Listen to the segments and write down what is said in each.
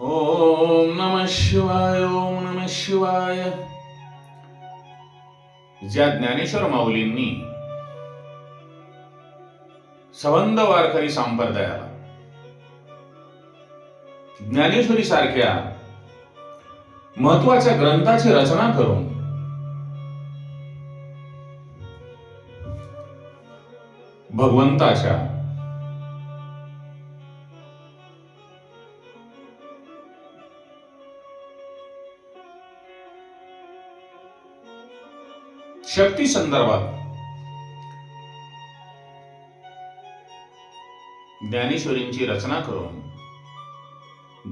ओम नम शिवाय ओम नम शिवाय. ज्या ज्ञानेश्वर माऊलींनी संबंध वारकरी संप्रदायाला ज्ञानेश्वरी सारख्या महत्त्वाच्या ग्रंथाची रचना करून भगवंताच्या शक्ती संदर्भात. ज्ञानेश्वरींची रचना करून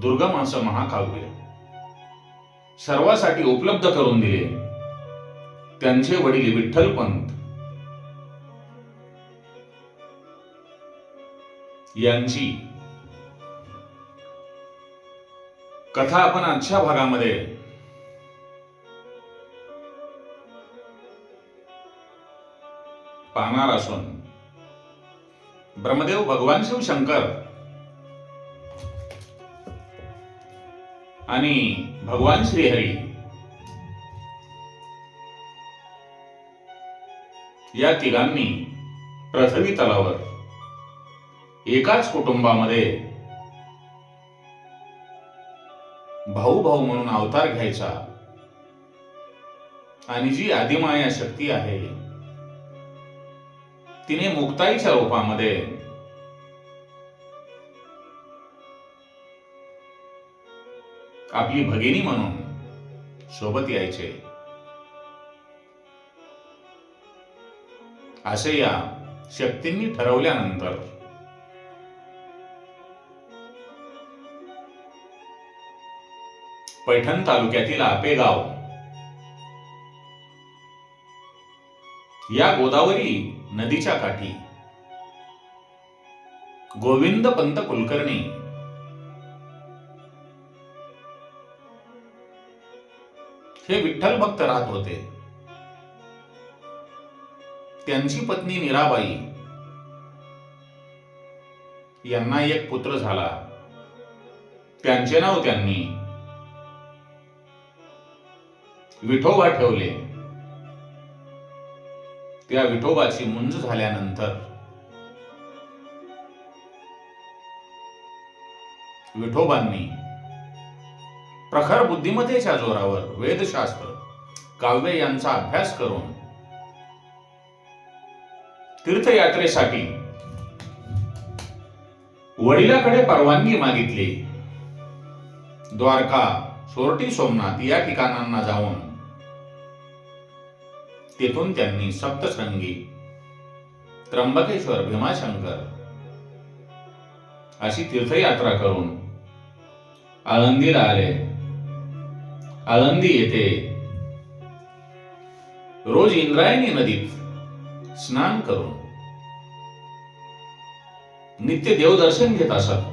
दुर्गम असं महाकाव्य सर्वासाठी उपलब्ध करून दिले. त्यांचे वडील विठ्ठलपंत यांची कथा आपण आजच्या भागामध्ये पाहणार असून. ब्रह्मदेव भगवान शिव शंकर आणि भगवान श्रीहरी या तिघांनी पृथ्वी तलावर एकाच कुटुंबामध्ये भाऊ भाऊ म्हणून अवतार घ्यायचा. आणि जी आदिमाया शक्ती आहे तिने मुक्ताईच्या रूपामध्ये. आपली भगिनी म्हणून सोबत यायचे. असे या शक्तींनी ठरवल्यानंतर. पैठण तालुक्यातील आपेगाव या गोदावरी नदीच्या काठी. गोविंद पंत कुलकर्णी. हे विठ्ठल भक्त राहत होते. त्यांची पत्नी निराबाई यांना एक पुत्र झाला. त्यांचे नाव त्यांनी विठोबा ठेवले. त्या विठोबाची मुंज झाल्यानंतर विठोबांनी प्रखर बुद्धिमत्तेच्या जोरावर वेदशास्त्र काव्य यांचा अभ्यास करून तीर्थयात्रेसाठी वडिलाकडे परवानगी मागितली. द्वारका सोरटी सोमनाथ या ठिकाणांना जाऊन तेथून त्यांनी सप्तशृंगी त्र्यंबकेश्वर भीमाशंकर अशी तीर्थयात्रा करून आळंदीला आले. आळंदी येथे रोज इंद्रायणी नदीत स्नान करून नित्य देवदर्शन घेत असत.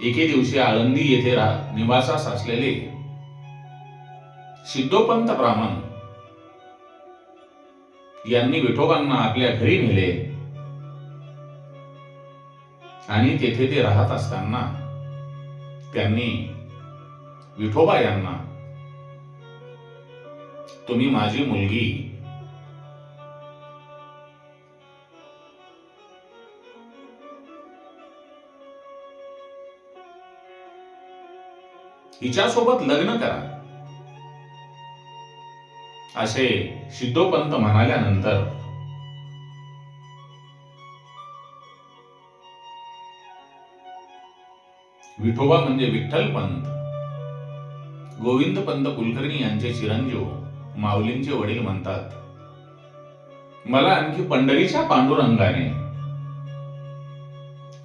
एके दिवशी आळंदी येथे रा- निवासास असलेले सिद्धोपंत ब्राह्मण. यांनी विठोबांना आपल्या घरी नेले. आणि तेथे ते राहत असताना त्यांनी विठोबा यांना तुम्ही माझी मुलगी. हिच्यासोबत लग्न करा. असे सिद्धोपंत म्हणाल्यानंतर विठोबा म्हणजे विठ्ठलपंत गोविंद पंत कुलकर्णी यांचे चिरंजीव माऊलींचे वडील म्हणतात मला आणखी पंढरीच्या पांडुरंगाने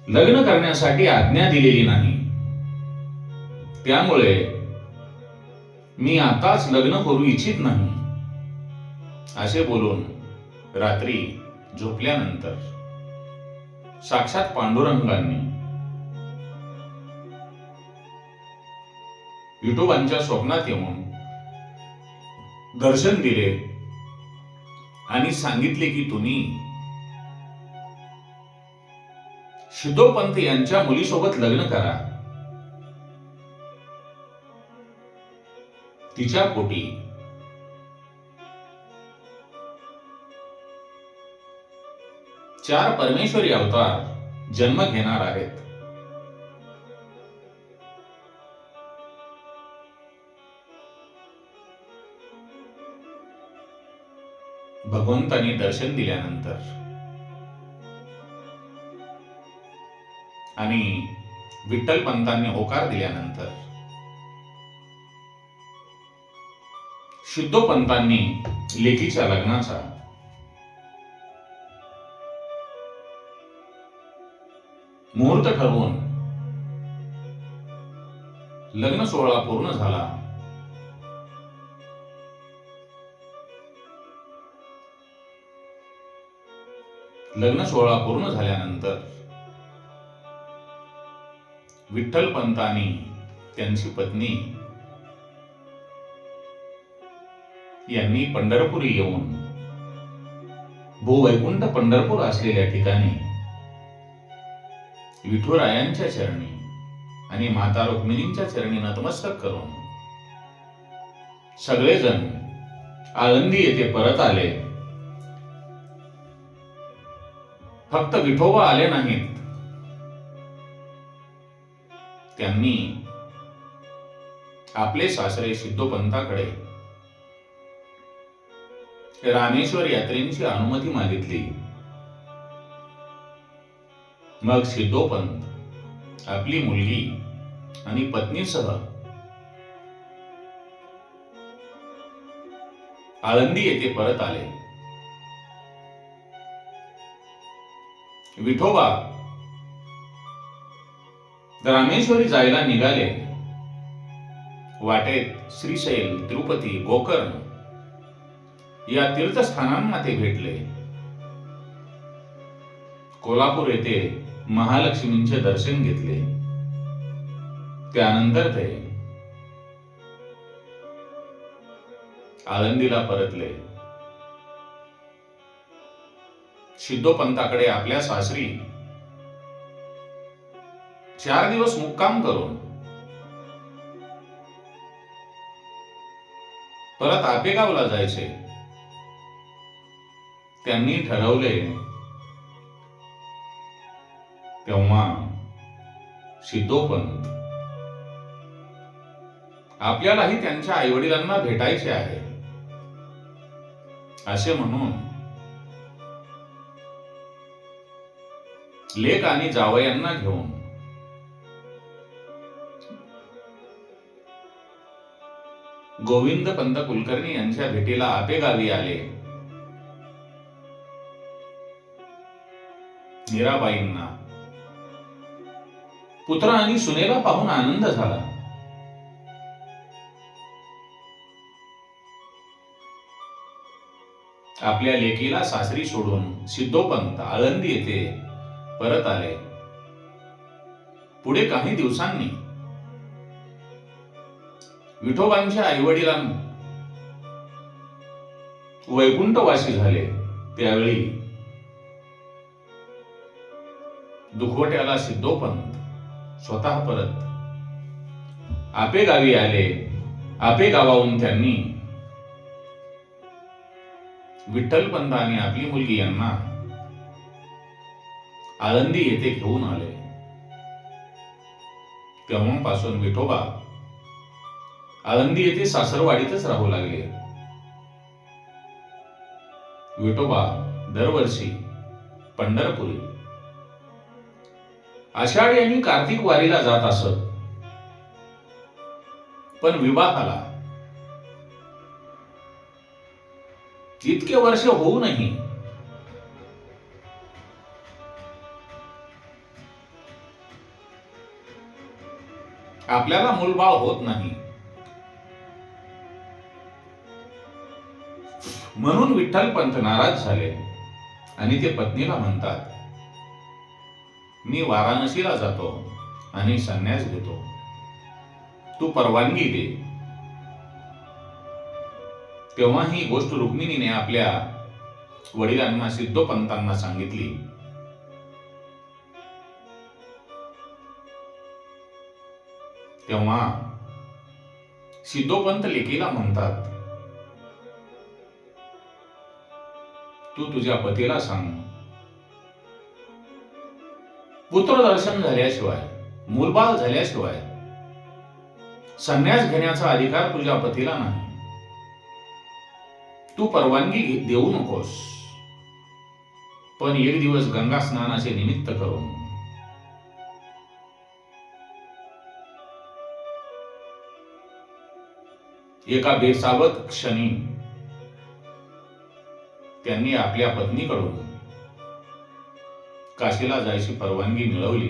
लग्न करण्यासाठी आज्ञा दिलेली नाही. त्यामुळे मी आताच लग्न करू इच्छित नाही. असे बोलून रात्री झोपल्यानंतर साक्षात पांडुरंगांनी विठोबांच्या स्वप्नात येऊन दर्शन दिले आणि सांगितले की तुम्ही शिदोपंत यांच्या मुलीसोबत लग्न करा. तिच्या पोटी चार परमेश्वरी अवतार जन्म घेणार आहेत. भगवंतानी दर्शन दिल्यानंतर आणि विठ्ठल पंतांनी होकार दिल्यानंतर शुद्धोपंतांनी लेकीच्या लग्नाचा मुहूर्त ठरवून लग्न सोहळा पूर्ण झाला. लग्न सोहळा पूर्ण झाल्यानंतर विठ्ठल पंतांनी त्यांची पत्नी यांनी पंढरपुरी येऊन भूवैकुंठ पंढरपूर असलेल्या ठिकाणी विठुरायांच्या चरणी आणि माता रुक्मिणींच्या चरणी नतमस्तक करून. सगळेजण आळंदी येथे परत आले. फक्त विठोबा आले नाहीत. त्यांनी आपले सासरे सिद्धोपंताकडे रामेश्वर यात्रेची अनुमती मागितली. मग सिद्धोपंत आपली मुलगी आणि पत्नीसह आळंदी येथे परत आले. विठोबा रामेश्वरी जायला निघाले. वाटेत श्रीशैल तिरुपती गोकर्ण या तीर्थस्थानांना ते भेटले. कोल्हापूर येथे महालक्ष्मींचे दर्शन घेतले. त्यानंतर ते आळंदीला परतले. सिद्धोपंताकडे आपल्या सासरी चार दिवस मुक्काम करून परत आपेगावला जायचे. त्यांनी ठरवले तेव्हा शितोपंत आपल्यालाही त्यांच्या आईवडिलांना भेटायचे आहे. असे म्हणून लेख आणि जावयांना घेऊन गोविंद पंत कुलकर्णी यांच्या भेटीला आपेगावी आले. मीराबाईंना पुत्र आणि सुनेला पाहून आनंद झाला. आपल्या लेकीला सासरी सोडून सिद्धोपंत आळंदी येथे परत आले. पुढे काही दिवसांनी विठोबांच्या आईवडिलांना वैकुंठवासी झाले. त्यावेळी दुखवट्याला सिद्धोपंत स्वतः परत. आपे गावी आले आपे गावाहून त्यांनी. विठ्ठलपंत आणि आपली मुलगी यांना आळंदी येथे घेऊन आले. तेव्हापासून विठोबा आळंदी येथे सासरवाडीतच राहू लागले. विठोबा दरवर्षी पंढरपुरी आषाढी आणि कार्तिक वारीला जात असत. पण विवाहाला तितके वर्ष होऊनही आपल्याला मूलबाळ होत नाही. म्हणून विठ्ठल पंत नाराज झाले आणि ते पत्नीला म्हणतात मी वाराणसीला जातो आणि संन्यास घेतो. तू परवानगी दे. तेव्हा ही गोष्ट रुक्मिणीने आपल्या वडिलांना सिद्धोपंतांना सांगितली. तेव्हा सिद्धोपंत लेखीला म्हणतात तू तु तुझ्या पतीला सांग. पुत्र दर्शन झाल्याशिवाय मूलबाळ झाल्याशिवाय संन्यास घेण्याचा अधिकार तुझ्या पतीला नाही. तू परवानगी घे- देऊ नकोस. पण एक दिवस गंगा स्नानाचे निमित्त करून. एका बेसावत क्षणी त्यांनी आपल्या पत्नीकडून काशीला जायची परवानगी मिळवली.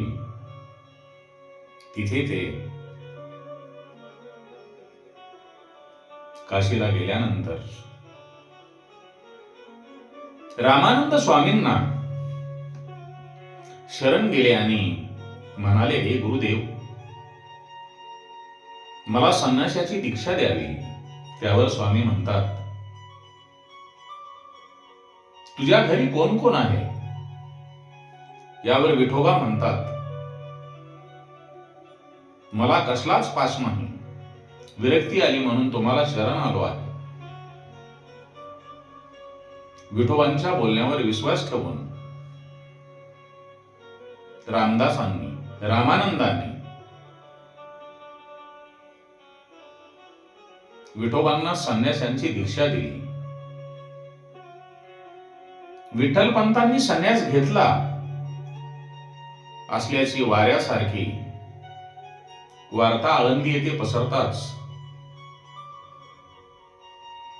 तिथे ते काशीला गेल्यानंतर. रामानंद स्वामींना शरण गेले आणि म्हणाले हे गुरुदेव मला संन्याशाची दीक्षा द्यावी. त्यावर स्वामी म्हणतात तुझ्या घरी कोण कोण आहे? यावर विठोबा म्हणतात मला कसलाच पास नाही. विरक्ती आली म्हणून तुम्हाला शरण आलो आहे. विठोबांच्या बोलण्यावर विश्वास ठेवून रामदासांनी रामानंदांनी विठोबांना संन्यासांची दीक्षा दिली. विठ्ठलपंतांनी संन्यास घेतला. असल्याची वाऱ्यासारखी. वार्ता आळंदी येथे पसरताच.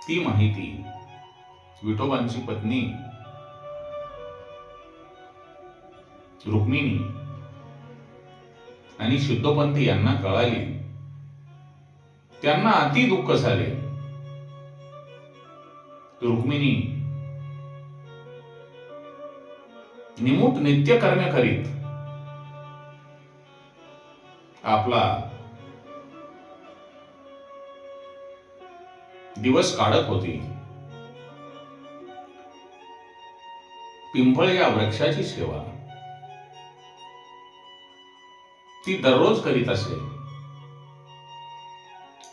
ती माहिती विठोबांची पत्नी रुक्मिणी आणि शुद्धोपंत यांना कळाली. त्यांना अति दुःख झाले. रुक्मिणी निमूट नित्यकर्म करीत आपला दिवस काढत होती. पिंपळ या वृक्षाची सेवा. ती दररोज करीत असे.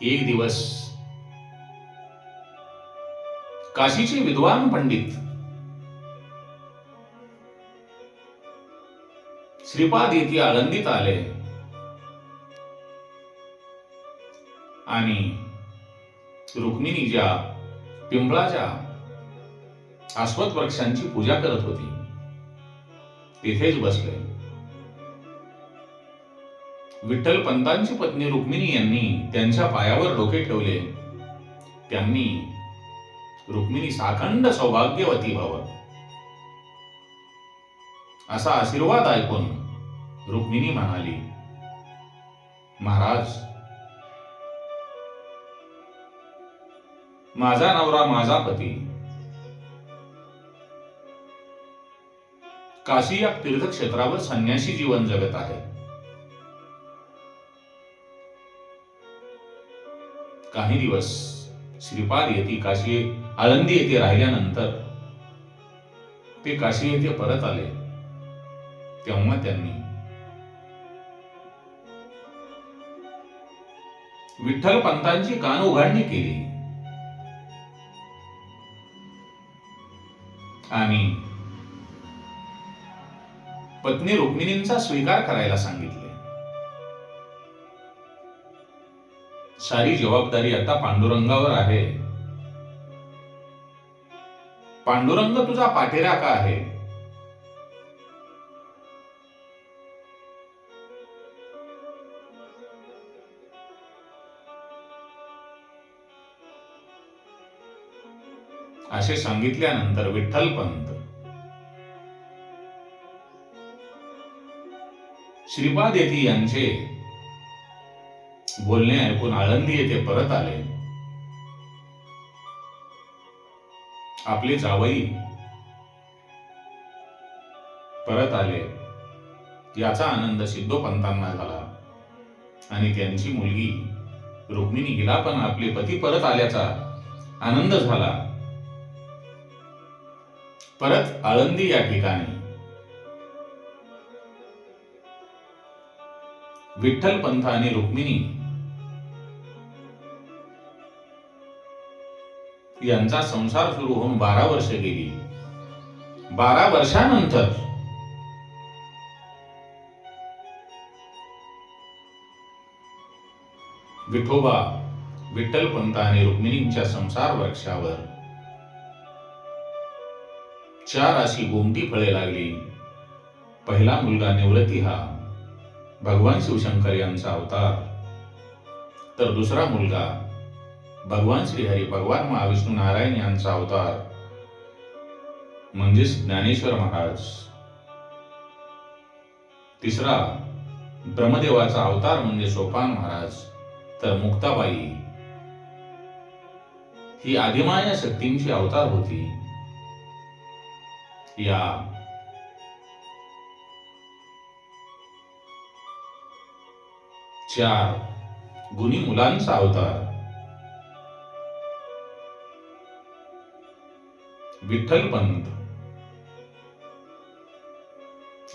एक दिवस काशीचे विद्वान पंडित श्रीपाद येथे आनंदित आले. आणि रुक्मिणी ज्या पिंपळाच्या आस्वत वृक्षांची पूजा करत होती तिथेच बसले. विठ्ठल पंतांची पत्नी रुक्मिणी यांनी त्यांच्या पायावर डोके ठेवले. त्यांनी रुक्मिणी साखंड सौभाग्यवती व्हावं. असा आशीर्वाद ऐकून रुक्मिणी म्हणाली महाराज माझा नवरा माझा पती. काशी या तीर्थक्षेत्रावर संन्यासी जीवन जगत आहे. काही दिवस श्रीपाद येथे काशी आळंदी येथे राहिल्यानंतर ते काशी येथे परत आले. तेव्हा त्यांनी विठ्ठल पंतांची कान उघडणी केली. आणि पत्नी रुक्मिणींचा स्वीकार करायला सांगितले. सारी जबाबदारी आता पांडुरंगावर आहे. पांडुरंग तुझा पाठीराखा आहे. असे सांगितल्यानंतर विठ्ठलपंत श्रीपाद येथी यांचे बोलणे ऐकून आळंदी येथे परत आले. आपले जावई परत आले. याचा आनंद सिद्धोपंतांना झाला. आणि त्यांची मुलगी रुक्मिणी हिला पण आपले पती परत आल्याचा आनंद झाला. परत आळंदी या ठिकाणी. विठ्ठल पंथ आणि रुक्मिणी यांचा संसार सुरू होऊन बारा वर्ष गेली. बारा वर्षानंतर विठोबा विठ्ठल पंत आणि रुक्मिणींच्या संसार वृक्षावर चार अशी गोमटी फळे लागली. पहिला मुलगा निवृत्ती हा. भगवान शिवशंकर यांचा अवतार. तर दुसरा मुलगा भगवान श्रीहरी भगवान महाविष्णू नारायण यांचा अवतार. म्हणजेच ज्ञानेश्वर महाराज. तिसरा ब्रह्मदेवाचा अवतार म्हणजे सोपान महाराज तर मुक्ताबाई. ही आदिमाया शक्तींची अवतार होती. या. चार. गुणी मुलांचा अवतार. विठ्ठलपंत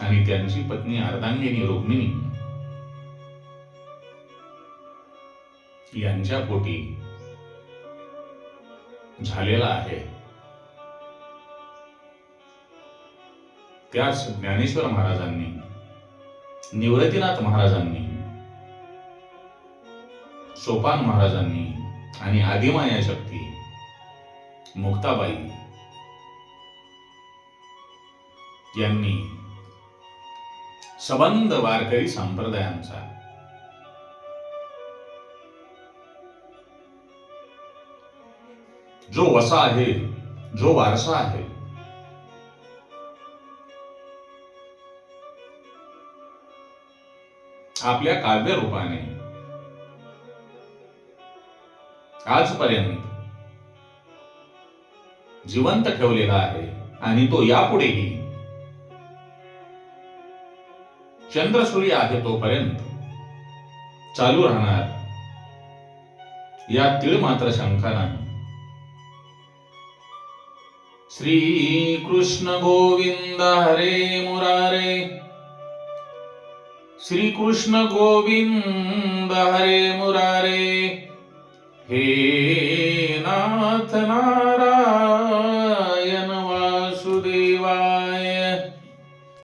आणि त्यांची पत्नी अर्धांगिनी रुक्मिणी. यांच्या पोटी झालेला आहे. त्याच ज्ञानेश्वर महाराजांनी निवृत्तीनाथ महाराजांनी सोपान महाराजांनी आणि आदिमाया शक्ती मुक्ताबाई यांनी सबंध वारकरी संप्रदायांचा जो वसा आहे जो वारसा आहे आपल्या काव्य रूपाने. आजपर्यंत जिवंत ठेवलेला आहे आणि तो यापुढेही. चंद्रसूर्य आहे तोपर्यंत चालू राहणार या तीळ मात्र शंका नाही श्री कृष्ण गोविंद हरे मुरारे. श्री कृष्ण गोविंद हरे मुरारे हे नाथ नारायण